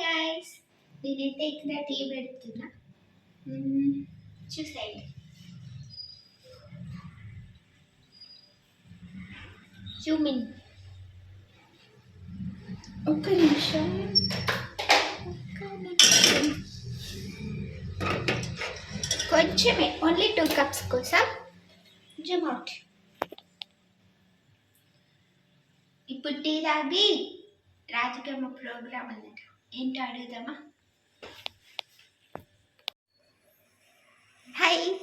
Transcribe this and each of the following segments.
Guys నేనైతే ఇక్కడ tea పెడుతున్నా. చూసేయండి. జూమిన్ ఒక్క నిమిషం. ఒక్క నిమిషం. కొంచెమే. ఓన్లీ టూ కప్స్ కోసం. అవుట్ ఇప్పుడు టీ తాగి రాజకీయ ప్రోగ్రామ్ అన్నట్టు. ఏంటో అడుగుదామా? హాయ్.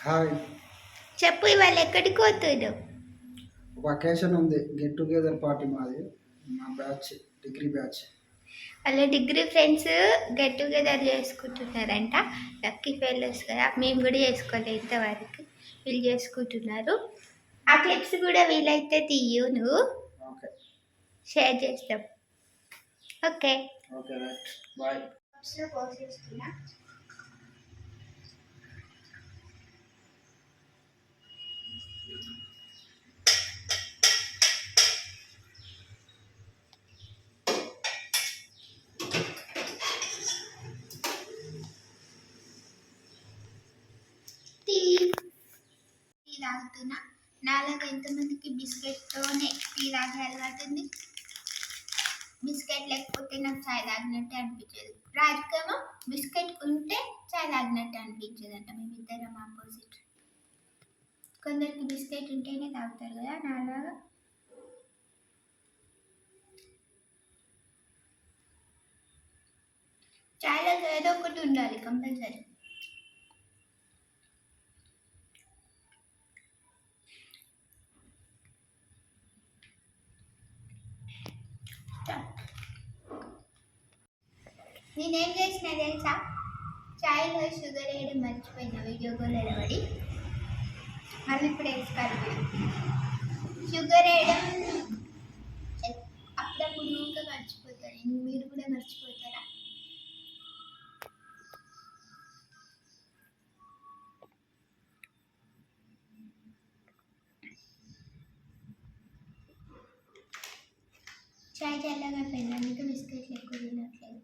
హాయ్. చెప్పు ఇవాళ ఎక్కడికి పోతున్నావు? వకేషన్ ఉంది. గెట్ టుగెదర్ పార్టీ మాది. మా బ్యాచ్ డిగ్రీ బ్యాచ్ వాళ్ళ డిగ్రీ ఫ్రెండ్స్ గెట్ టుగెదర్ చేసుకుంటున్నారంట. లక్కీ ఫెలోస్ కదా. మేము కూడా చేసుకోలేదు ఇంతవరకు. వీళ్ళు చేసుకుంటున్నారు. ఆ క్లిప్స్ కూడా వీలైతే తీయు నువ్వు. షేర్ చేస్తాం. ఓకే ఓకే రైట్ బాయ్ పోసేస్తున్నా టీ. టీ తాగుతున్నా. నాలాగా ఎంతమందికి బిస్కెట్తోనే టీ తాగే అలవాటు ఉంది బిస్కెట్ లేకపోతే నాకు చాయ్ తాగినట్టే అనిపించేది. రాజుకేమో బిస్కెట్ ఉంటే చాయ్ తాగినట్టే అనిపించేదంట. అంట మేమిద్దరం ఆపోజిట్ కొందరికి బిస్కెట్ ఉంటేనే తాగుతారు కదా నాలాగా చాయ్లో ఏదో ఒకటి ఉండాలి కంపల్సరీ. నేనేం చేసిన తెలుసా? చాయ్లో షుగర్ వేయడం మర్చిపోయిన వీడియో కూడా నిలబడి మళ్ళీ ఇప్పుడు వేసుకోవాలి. షుగర్ వేయడం అప్పుడప్పుడు ఇంకా మర్చిపోతారు మీరు కూడా మర్చిపోతారా? చాయ్ చల్లగా పోయింది అందుకే బిస్కెట్లు ఎక్కువ తినట్లేదు.